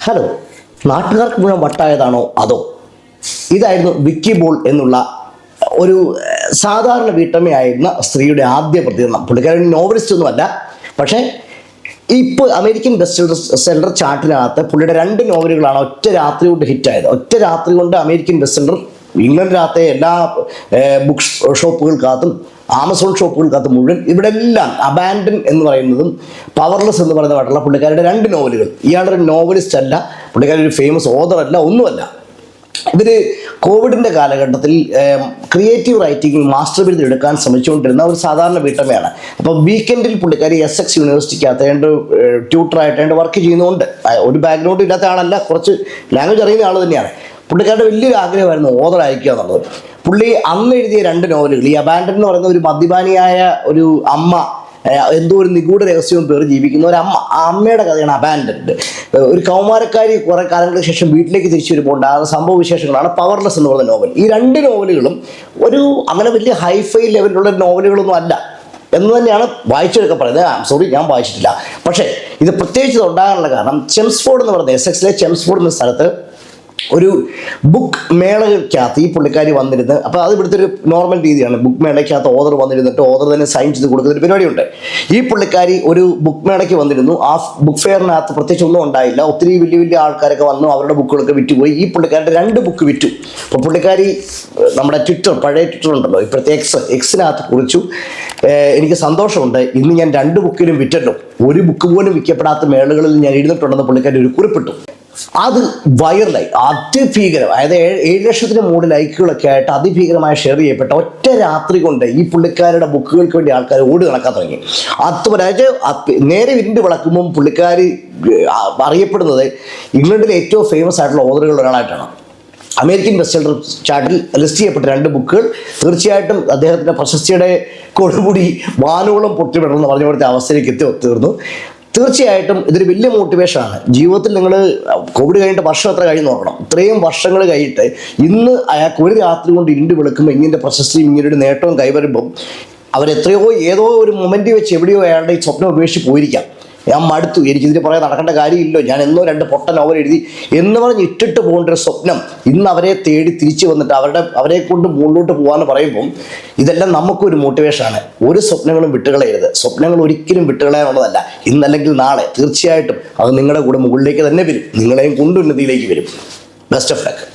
Hello നാട്ടുകാർക്ക് മുഴുവൻ വട്ടായതാണോ അതോ ഇതായിരുന്നു വിക്കി ബോൾ എന്നുള്ള ഒരു സാധാരണ വീട്ടമ്മയായിരുന്ന സ്ത്രീയുടെ ആദ്യ പ്രതികരണം. പുള്ളിക്കാരൻ നോവലിസ്റ്റ് ഒന്നുമല്ല പക്ഷേ ഇപ്പോൾ അമേരിക്കൻ ബെസ്റ്റ് സെല്ലർ ചാർട്ടിനകത്ത് പുള്ളിയുടെ രണ്ട് നോവലുകളാണ് ഒറ്റ രാത്രി കൊണ്ട് ഹിറ്റായത് ഒറ്റ രാത്രി കൊണ്ട് അമേരിക്കൻ ബെസ്റ്റ് സെല്ലർ ഇംഗ്ലണ്ടിനകത്തെ എല്ലാ ബുക്ക് ഷോപ്പുകൾക്കകത്തും ആമസോൺ ഷോപ്പുകൾക്കകത്ത് മുഴുവൻ ഇവിടെ എല്ലാം അബാൻഡൻ എന്ന് പറയുന്നതും പവർലെസ് എന്ന് പറയുന്നതായിട്ടുള്ള പുള്ളിക്കാരുടെ രണ്ട് നോവലുകൾ. ഇയാളൊരു നോവലിസ്റ്റ് അല്ല പുള്ളിക്കാരൻ ഒരു ഫേമസ് ഓതർ അല്ല ഒന്നുമല്ല. ഇവർ കോവിഡിന്റെ കാലഘട്ടത്തിൽ ക്രിയേറ്റീവ് റൈറ്റിംഗിൽ മാസ്റ്റർ ബിരുദം എടുക്കാൻ ശ്രമിച്ചുകൊണ്ടിരുന്ന ഒരു സാധാരണ വീട്ടമ്മയാണ്. അപ്പോൾ വീക്കെൻഡിൽ പുള്ളിക്കാരി എസ് എക്സ് യൂണിവേഴ്സിറ്റിക്കകത്ത് ഏണ്ട് ട്യൂട്ടറായിട്ട് ഏണ്ട് വർക്ക് ചെയ്യുന്നുണ്ട്. ഒരു ബാക്ക്ഗ്രൗണ്ട് ഇല്ലാത്ത ആളല്ല കുറച്ച് ലാംഗ്വേജ് അറിയുന്ന ആൾ തന്നെയാണ്. പുള്ളിക്കാരുടെ വലിയൊരു ആഗ്രഹമായിരുന്നു ഓതർ അയക്കുക എന്നുള്ളത്. പുള്ളി അന്ന് എഴുതിയ രണ്ട് നോവലുകൾ ഈ അബാൻഡൻ എന്ന് പറയുന്ന ഒരു മദ്യപാനിയായ ഒരു അമ്മ എന്തോ ഒരു നിഗൂഢ രഹസ്യവും പേർ ജീവിക്കുന്ന ഒരു അമ്മ. ആ അമ്മയുടെ കഥയാണ് അബാൻഡൻഡ് ഒരു കൗമാരക്കാരി കുറെ കാലങ്ങൾക്ക് ശേഷം വീട്ടിലേക്ക് തിരിച്ചു വരുമ്പോൾ ഉണ്ടാകുന്ന സംഭവ വിശേഷങ്ങളാണ് പവർലെസ് എന്ന് പറയുന്ന നോവൽ. ഈ രണ്ട് നോവലുകളും ഒരു അങ്ങനെ വലിയ ഹൈഫൈ ലെവലിലുള്ള നോവലുകളൊന്നും അല്ല എന്ന് തന്നെയാണ് വായിച്ചെടുക്കാൻ പറയുന്നത്. ആം സോറി ഞാൻ വായിച്ചിട്ടില്ല. പക്ഷേ ഇത് പ്രത്യേകിച്ച് ഉണ്ടാകാനുള്ള കാരണം ചെംസ്ഫോർഡ് എന്ന് പറയുന്നത് എസ് എക്സിലെ ചെംസ്ഫോർഡ് എന്ന സ്ഥലത്ത് ഒരു ബുക്ക് മേളയ്ക്കകത്ത് ഈ പുള്ളിക്കാരി വന്നിരുന്ന് അപ്പോൾ അത് ഇവിടുത്തെ ഒരു നോർമൽ രീതിയാണ്. ബുക്ക് മേളയ്ക്കകത്ത് ഓർഡർ വന്നിരുന്നിട്ട് ഓർഡർ തന്നെ സൈൻ ചെയ്ത് കൊടുക്കുന്ന ഒരു പരിപാടിയുണ്ട്. ഈ പുള്ളിക്കാരി ഒരു ബുക്ക് മേളയ്ക്ക് വന്നിരുന്നു. ആ ബുക്ക് ഫെയറിനകത്ത് പ്രത്യേകിച്ച് ഒന്നും ഉണ്ടായില്ല. ഒത്തിരി വലിയ വലിയ ആൾക്കാരൊക്കെ വന്നു അവരുടെ ബുക്കുകളൊക്കെ വിറ്റുപോയി. ഈ പുള്ളിക്കാരുടെ രണ്ട് ബുക്ക് വിറ്റു. അപ്പോൾ പുള്ളിക്കാരി നമ്മുടെ ട്വിറ്റർ പഴയ ട്വിറ്റർ ഉണ്ടല്ലോ ഇപ്പോഴത്തെ എക്സ് എക്സിനകത്ത് കുറിച്ചു. എനിക്ക് സന്തോഷമുണ്ട്. ഇന്ന് ഞാൻ രണ്ട് ബുക്കിലും വിറ്റല്ലോ. ഒരു ബുക്ക് പോലും വിൽക്കപ്പെടാത്ത മേളകളിൽ ഞാൻ എഴുതിയിട്ടുണ്ടെന്ന് പുള്ളിക്കാരി ഒരു കുറിപ്പിട്ടു. അത് വൈറലായി അതിഭീകരം. അതായത് ഏഴ് ലക്ഷത്തിന് മുകളിൽ ലൈക്കുകളൊക്കെ ആയിട്ട് അതിഭീകരമായി ഷെയർ ചെയ്യപ്പെട്ട ഒറ്റ രാത്രി കൊണ്ട് ഈ പുള്ളിക്കാരുടെ ബുക്കുകൾക്ക് വേണ്ടി ആൾക്കാർ ഓടി നടക്കാൻ തുടങ്ങി. അതുപോലെ അതായത് നേരെ ഇരുണ്ട് വിളക്കുമ്പം പുള്ളിക്കാരി ഏഹ്, അറിയപ്പെടുന്നത് ഇംഗ്ലണ്ടിലെ ഏറ്റവും ഫേമസ് ആയിട്ടുള്ള ഓതറുകളിൽ ഒരാളായിട്ടാണ്. അമേരിക്കൻ ബെസ്റ്റ് ചാർട്ടിൽ ലിസ്റ്റ് ചെയ്യപ്പെട്ട രണ്ട് ബുക്കുകൾ തീർച്ചയായിട്ടും അദ്ദേഹത്തിന്റെ പ്രശസ്തിയുടെ കൊടുമുടി വാനോളം പൊട്ടിവിടണം എന്ന് പറഞ്ഞ പോലത്തെ അവസ്ഥയിലേക്ക് എത്തി തീർന്നു തീർച്ചയായിട്ടും ഇതൊരു വലിയ മോട്ടിവേഷനാണ് ജീവിതത്തിൽ നിങ്ങൾ കോവിഡ് കഴിഞ്ഞിട്ട് വർഷം എത്ര കഴിഞ്ഞ് നോക്കണം ഇത്രയും വർഷങ്ങൾ കഴിഞ്ഞിട്ട് ഇന്ന് അയാൾക്ക് ഒരു രാത്രി കൊണ്ട് ഇരുണ്ട് വിളിക്കുമ്പോൾ ഇങ്ങനെ പ്രശസ്തിയും ഇങ്ങനെ ഒരു നേട്ടവും കൈവരുമ്പം അവരെത്രയോ ഏതോ ഒരു മൊമെന്റ് വെച്ച് എവിടെയോ അയാളുടെ ഈ സ്വപ്നം ഉപേക്ഷിച്ച് പോയിരിക്കാം. ഞാൻ മടുത്തു. എനിക്ക് ഇതിന് പുറകെ നടക്കേണ്ട കാര്യമില്ലോ. ഞാൻ എന്നോ രണ്ട് പൊട്ടൻ നോവൽ എഴുതി എന്ന് പറഞ്ഞ് ഇട്ടിട്ട് പോകേണ്ട ഒരു സ്വപ്നം ഇന്ന് അവരെ തേടി തിരിച്ചു വന്നിട്ട് അവരുടെ അവരെ കൊണ്ട് മുകളിലോട്ട് പോകാന്ന് പറയുമ്പം ഇതെല്ലാം നമുക്കൊരു മോട്ടിവേഷനാണ് ഒരു സ്വപ്നങ്ങളും വിട്ടുകളയരുത്. സ്വപ്നങ്ങൾ ഒരിക്കലും വിട്ടുകളയാനുള്ളതല്ല. ഇന്നല്ലെങ്കിൽ നാളെ തീർച്ചയായിട്ടും അത് നിങ്ങളുടെ കൂടെ മുകളിലേക്ക് തന്നെ വരും. നിങ്ങളെയും കൊണ്ടുന്നതിയിലേക്ക് വരും. Best of luck